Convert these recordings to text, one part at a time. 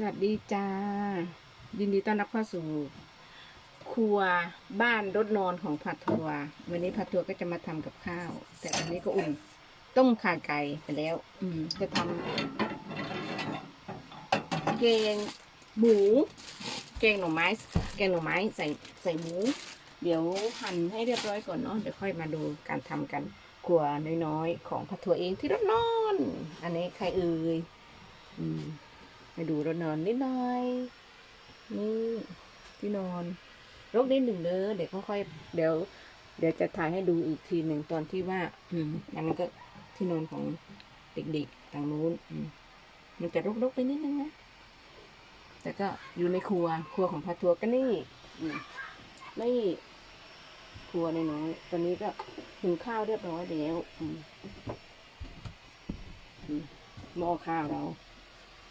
สวัสดีจ้า ยินดีต้อนรับเข้าสู่ ครัวบ้านรถนอนของผัดทัว วันนี้ผัดทัวก็จะมาทำกับข้าว แต่วันนี้ก็อุ่น ต้มข่าไก่ไปแล้ว อืม จะทำแกงหมูแกงหน่อไม้ แกงหน่อไม้ใส่ใส่หมู เดี๋ยวหั่นให้เรียบร้อยก่อนเนาะเดี๋ยวค่อยมาดูการทำกันครัวน้อยๆของผัดทัวเองที่รถนอน อันนี้ใครเอ่ยอืม ไปดูรถนอนนิดหน่อยนี่ที่นอนรกนิดหนึ่งเด้อเดี๋ยวค่อยๆเดี๋ยว เดี๋ยวจะถ่ายให้ดูอีกทีหนึ่งตอนที่ว่า อืมอันนั้นก็ที่นอนของเด็กๆทางนู้นอืมมันจะรกๆไปนิดนึงนะแต่ก็อยู่ในครัวครัวของพาทัวร์ก็นี่อืมนี่ครัวในน้อยตอนนี้ก็หุงข้าวเรียบร้อยแล้วหม้อข้าวเรา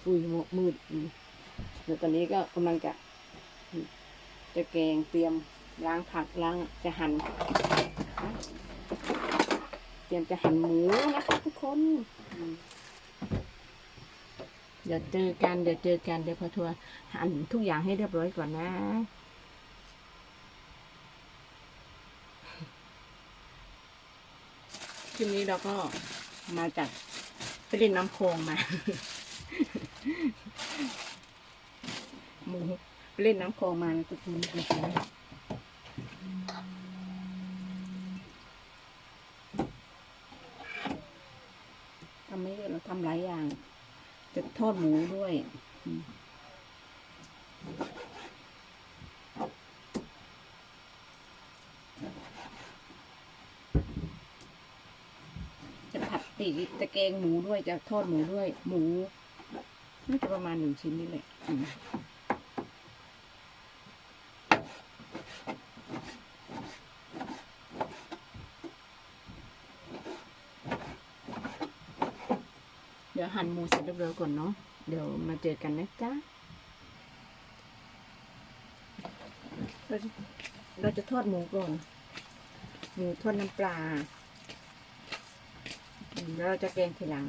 อุ้ยหมกมืดแล้วตอนนี้ก็กำลังจะ จะแกงเตรียมล้างผักล้างจะหั่นเตรียมจะหั่นหมูนะคะทุกคนเดี๋ยวเจอกันเดี๋ยวเจอกันเดี๋ยวพอทัวร์หั่นทุกอย่างให้เรียบร้อยก่อนนะคลิปนี้เราก็มาจากไปเล่นน้ำโคงมา หมูไป เล่นน้ำคลองมานะทุกคนดูสิทำไม่เยอะเราทำหลายอย่าง จะทอดหมูด้วยจะผัดตีจะแกงหมูด้วยจะทอดหมูด้วย หมูน่าจะประมาณหนึ่งชิ้นนี่แหละอืม เดี๋ยว หั่นหมูเสร็จเรียบร้อยก่อนเนาะ เดี๋ยวมาเจอกันนะจ๊ะ เราจะเราจะทอดหมูก่อน หมูทอดน้ำปลา แล้วเราจะแกงทีหลัง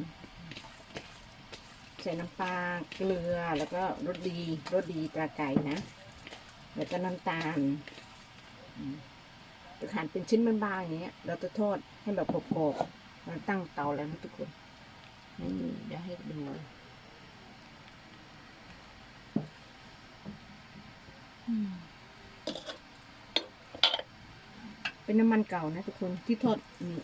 ใส่น้ำปลาเกลือแล้วก็รสดีรสดีปลาไก่นะ แล้วก็น้ำตาลจะหั่นเป็นชิ้นบางๆอย่างเงี้ย เราจะทอดให้แบบกรอบๆเราตั้งเตาแล้วนะทุกคน นี่เดี๋ยวให้ดูเป็นน้ำมันเก่านะทุกคนที่ทอดนี่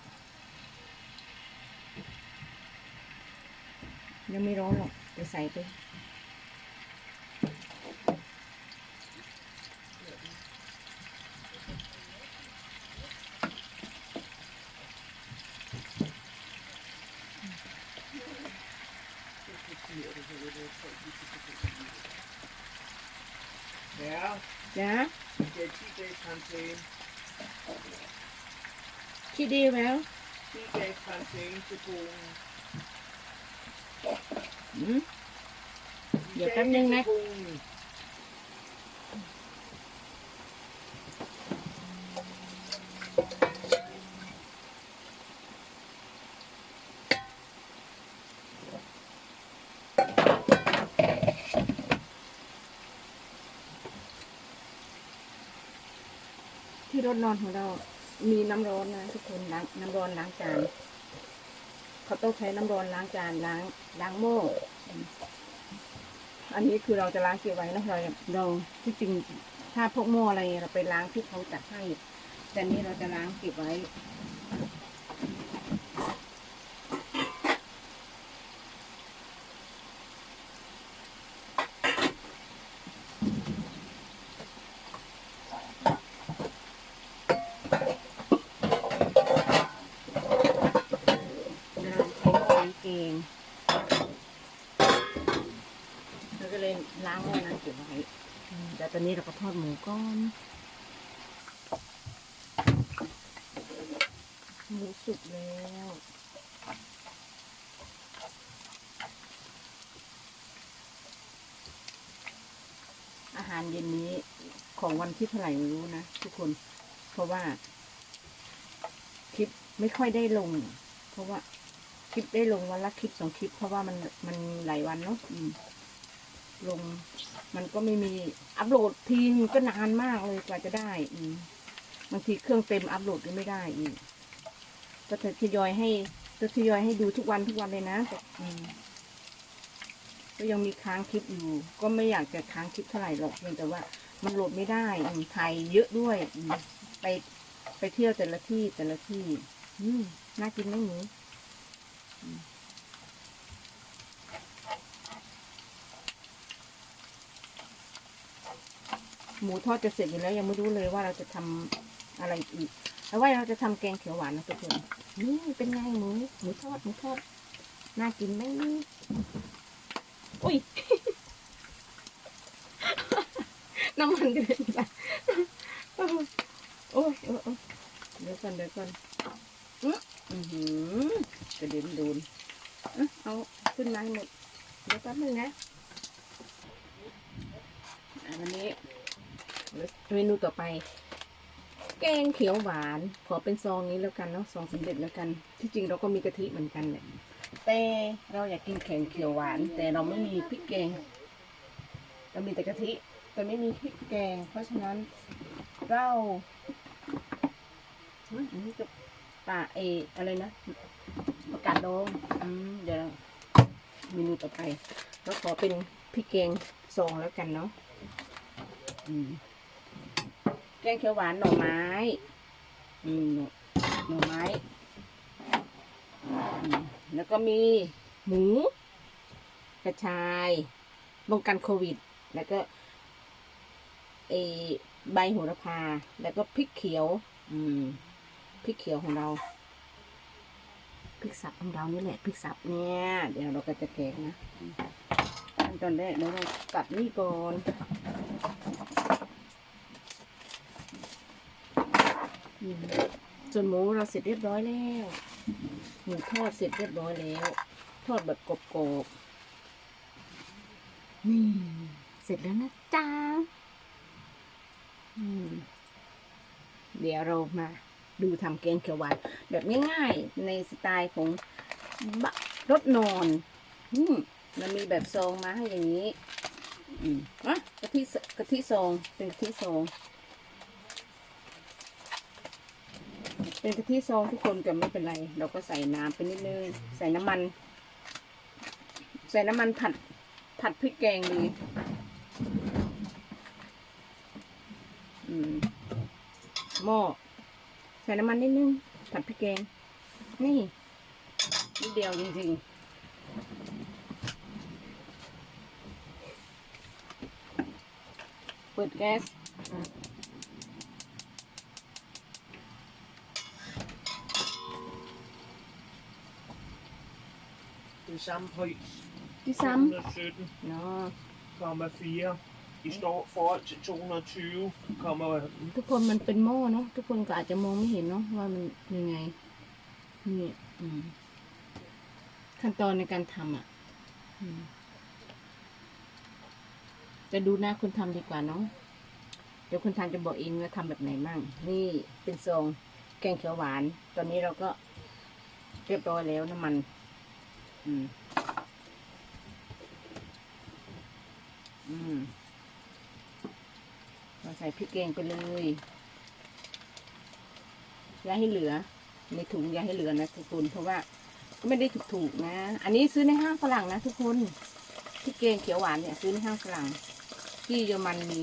ยังไม่ร้อนหรอกจะใส่ไป Ja, จ้ะ der TJ-Kantin, คิดดีแล้ว TJ-Kantin zu tun. อืมเดี๋ยวแป๊บนึงนะที่ รถนอนของเรา มีน้ำร้อนนะ ทุกคนล้างน้ำร้อนล้างจานเขาต้องใช้น้ำร้อนล้างจานล้างล้างโม่อืมอันนี้คือเราจะล้างเก็บไว้นะเราเราที่จริงถ้าพวกโม่อะไรเราไปล้างที่เขาจัดให้แต่นี่เราจะล้างเก็บไว้ เราใช้หม้อล้างเกงเราก็เลยล้างหม้อนั้น เก็บไว้แต่ตอนนี้เราก็ทอดหมูก่อน หมูสุกแล้วอาหารเย็นนี้ของวันที่เท่าไหร่ไม่รู้นะทุกคน เพราะว่า คลิปไม่ค่อยได้ลง เพราะว่า คลิปได้ลงวันละคลิปสองคลิป เพราะว่ามันมันหลายวันเนาะ ลง มันก็ไม่มีอัปโหลดทีนก็นานมากเลยกว่าจะได้อืบางทีเครื่องเต็มอัปโหลดก็ไม่ได้อีกก็จะทยอยให้จะทยอยให้ดูทุกวันทุกวันเลยนะแต่ก็ยังมีค้างคลิปอยู่ ก็ไม่อยากจะค้างคลิปเท่าไหร่หรอกเพียงแต่ว่ามันโหลดไม่ได้อืไทยเยอะด้วยอืไปไปเที่ยวแต่ละที่แต่ละที่อืน่ากินไหมหมู หมูทอดจะเสร็จอยู่แล้วยังไม่รู้เลยว่าเราจะทำอะไรอีกแล้วว่าเราจะทำแกงเขียวหวานนะทุกคนนี่เป็นไงหมูหมูทอดหมูทอดน่ากินไหมอุ้ยน้ำมันกระเด็นไปโอ้ยโอ้ยโอ้ยเดี๋ยวก่อนเดี๋ยวก่อนอือหือกระเด็นโดนเอาขึ้นมาให้หมดเดี๋ยวแป๊บนึงนะวันนี้ เมนูต่อไป แกงเขียวหวาน ขอเป็นซองนี้แล้วกันเนาะซองสำเร็จแล้วกัน ที่จริงเราก็มีกะทิเหมือนกันแหละแต่เราอยากกินแกงเขียวหวาน แต่เราไม่มีพริกแกงเรามีแต่กะทิแต่ไม่มีพริกแกง เพราะฉะนั้นเราอันนี้จะปลาเออะไรนะประกาศดองอืมเดี๋ยวเมนูต่อไปแล้วขอเป็นพริกแกงซองแล้วกันเนาะ อืม แกงเขียวหวานหน่อไม้อืมหน่อหน่อไม้ แล้วก็มีหมู กระชายป้องกันโควิด แล้วก็เออใบโหระพา แล้วก็พริกเขียว อืมพริกเขียวของเราพริกสับของเรานี่แหละพริกสับเนี่ย เดี๋ยวเราก็จะแกงนะขั้นตอนแรกเราต้องตัดนี่ก่อนอืม ส่วนหมูเราเสร็จเรียบร้อยแล้ว หมูทอดเสร็จเรียบร้อยแล้ว ทอดแบบกรอบๆนี่เสร็จแล้วนะจ๊ะเดี๋ยวเรามาดูทำแกงเขียวหวานแบบง่ายๆในสไตล์ของรถนอนอืมมันมีแบบซองมาให้อย่างนี้ อืมอะกะทิกะทิซองเป็นกะทิซอง เป็นกะทิซองทุกคนก็ไม่เป็นไร เราก็ใส่น้ำไปนิดนึงใส่น้ำมัน ใส่น้ำมันผัดผัดพริกแกงดีอืมหม้อใส่น้ำมันนิดนึงผัดพริกแกง นี่นิดเดียวจริงๆเปิดแก๊ส samme pris. ที่ซ้ 217,4. ำเนาะ I står forhold til 220, kommer ทุกคนมันเป็นหม้อเนาะทุกคนก็อาจจะมองไม่เห็นเนาะว่ามันยังไง นี่อืมขั้นตอนในการทำอะอืมจะดูหน้าคนทำดีกว่าเนาะเดี๋ยวคนทำจะบอกเองว่าทำแบบไหนมั่งนี่เป็นซองแกงเขียวหวาน ตอนนี้เราก็เรียบร้อยแล้วน้ำมัน อืม อืมเราใส่พริกแกงไปเลย อย่าให้เหลือ ในถุงอย่าให้เหลือนะทุกคน เพราะว่า ก็ไม่ได้ถูกๆนะ อันนี้ซื้อในห้างฝรั่งนะทุกคนพริกแกงเขียวหวานเนี่ยซื้อในห้างฝรั่ง ที่เยอรมันมี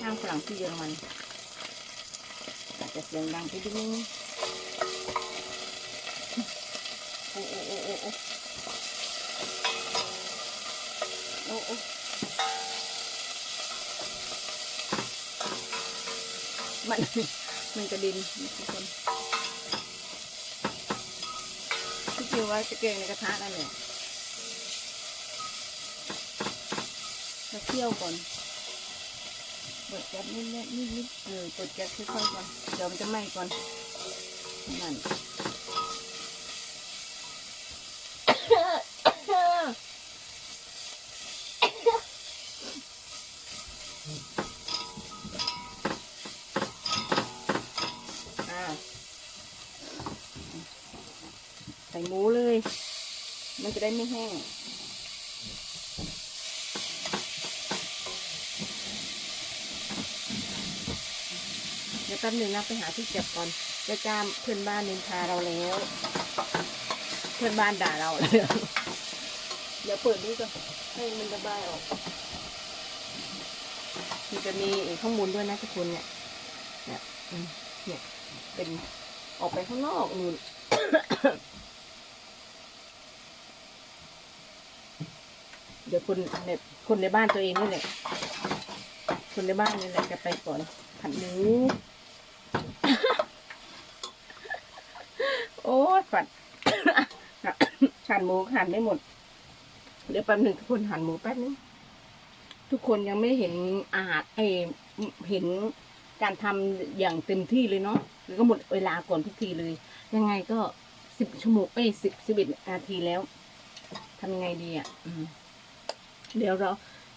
ห้างฝรั่งที่เยอรมันอาจจะเสียงดังไปนิดนึง โอ้โอ้มันมันกระดินทุกคนที่จริงว่าจะเกงในกระทะนั่นแหละเราเคี่ยวก่อน เปิดแก๊สนิดนิดนิดนิดเออเปิดแก๊สค่อยๆก่อน เดี๋ยวมันจะไหม้ก่อน นั่น ใส่หมูเลย มันจะได้ไม่แห้งเดี๋ยวแป๊บหนึ่งนะไปหาที่เก็บก่อนจะจ้ามเพื่อนบ้านนินทาเราแล้ว เพื่อนบ้านด่าเราแล้วเดี๋ยวเปิดดูก่อนให้มันระบายออก มันจะมีข้อมูลด้วยนะทุกคนเนี่ยเนี่ยเนี่ยเป็นออกไปข้างนอกนู่น เดี๋ยวคนเนี่ยคนในบ้านตัวเองนี่แหละคนในบ้านนี่แหละจะไปก่อนผัดหมูโอ้ยฝัดหั่นหมูหั่นไม่หมด เดี๋ยวแป๊บหนึ่งทุกคนหั่นหมูแป๊บนึงทุกคนยังไม่เห็นอาหารเอเห็นการทำอย่างเต็มที่เลยเนาะแล้วก็หมดเวลาก่อนทุกทีเลย ยังไงก็สิบชั่วโมงเอ้สิบสิบเอ็ดนาทีแล้วทำยังไงดีอะ เดี๋ยวเรา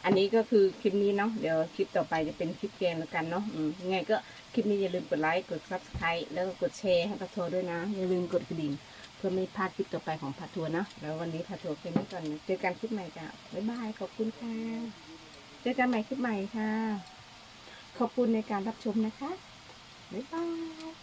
อันนี้ก็คือคลิปนี้เนาะเดี๋ยวคลิปต่อไปจะเป็นคลิปแกงแล้วกันเนาะยังไงก็คลิปนี้อย่าลืมกดไลค์กด subscribe แล้วก็กดแชร์ให้พัทโทด้วยนะ อย่าลืมกดกระดิ่ง เพื่อไม่พลาดคลิปต่อไปของพัทโทนะ แล้ววันนี้พัทโทแค่นี้ก่อนเจอกันคลิปใหม่จ้ะบ๊ายบายขอบคุณค่ะเจอกันใหม่คลิปใหม่ค่ะ ขอบคุณในการรับชมนะคะบ๊ายบาย